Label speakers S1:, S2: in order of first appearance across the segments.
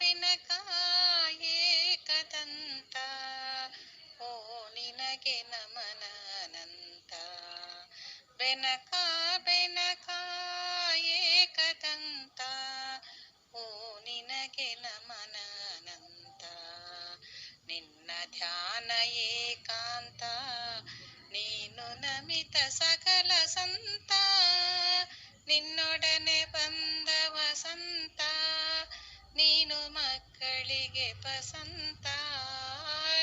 S1: ಬಿನಕ ಏಕದಂತ ಓ ನಿನಗೆ ನಮನ ಅನಂತ ಬೆನಕ ಬೆನಕ ಏಕದಂತ, ಓ ನಿನಗೆ ನಮನ ಅನಂತ ನಿನ್ನ ಧ್ಯಾನ ಏಕಾಂತ, ನೀನು ನಮಿತ ಸಕಲ ಸಂತ. ನಿನ್ನೊಡನೆ ಮಕ್ಕಳಿಗೆ ಪಸಂತ,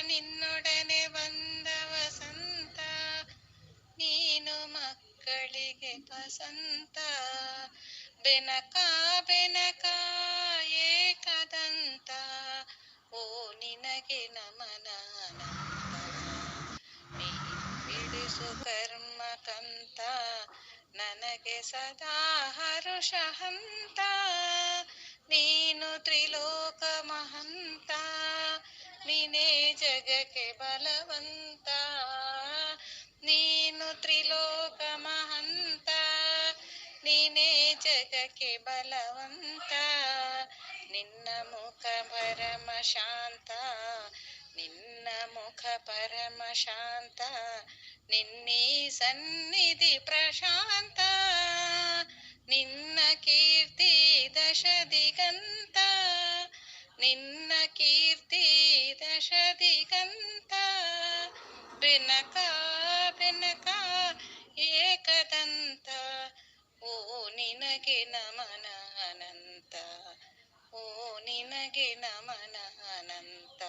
S1: ನಿನ್ನೊಡನೆ ಬಂದ ವಸಂತ, ನೀನು ಮಕ್ಕಳಿಗೆ ಪಸಂತ. ಬೆನಕ ಬೆನಕ, ಏಕದಂತ, ಓ ನಿನಗೆ ನಮನ. ಬಿಡಿಸು ಕರ್ಮ ಕಂತ, ನನಗೆ ಸದಾ ಹರುಷ ಹಂತ. ನೀನು ತ್ರಿಲೋಕ ಮಹಂತ, ನೀನೇ ಜಗಕ್ಕೆ ಬಲವಂತ. ನೀನು ತ್ರಿಲೋಕ ಮಹಂತ, ನೀನೇ ಜಗಕ್ಕೆ ಬಲವಂತ. ನಿನ್ನ ಮುಖ ಪರಮ ಶಾಂತ, ನಿನ್ನ ಮುಖ ಪರಮ ಶಾಂತ, ನಿನ್ನೀ ಸನ್ನಿಧಿ ಪ್ರಶಾಂತ. ನಿನ್ನ ಕೀರ್ತಿ ದಶ ದಿಗಂತ ನಿನ್ನ ಕೀರ್ತಿ ದಶದಿಗಂತ. ಬೆನಕ ಬೆನಕ, ಏಕದಂತ, ಓ ನಿನಗೆ ನಮನ ಅನಂತ ಓ ನಿನಗೆ ನಮನ ಅನಂತ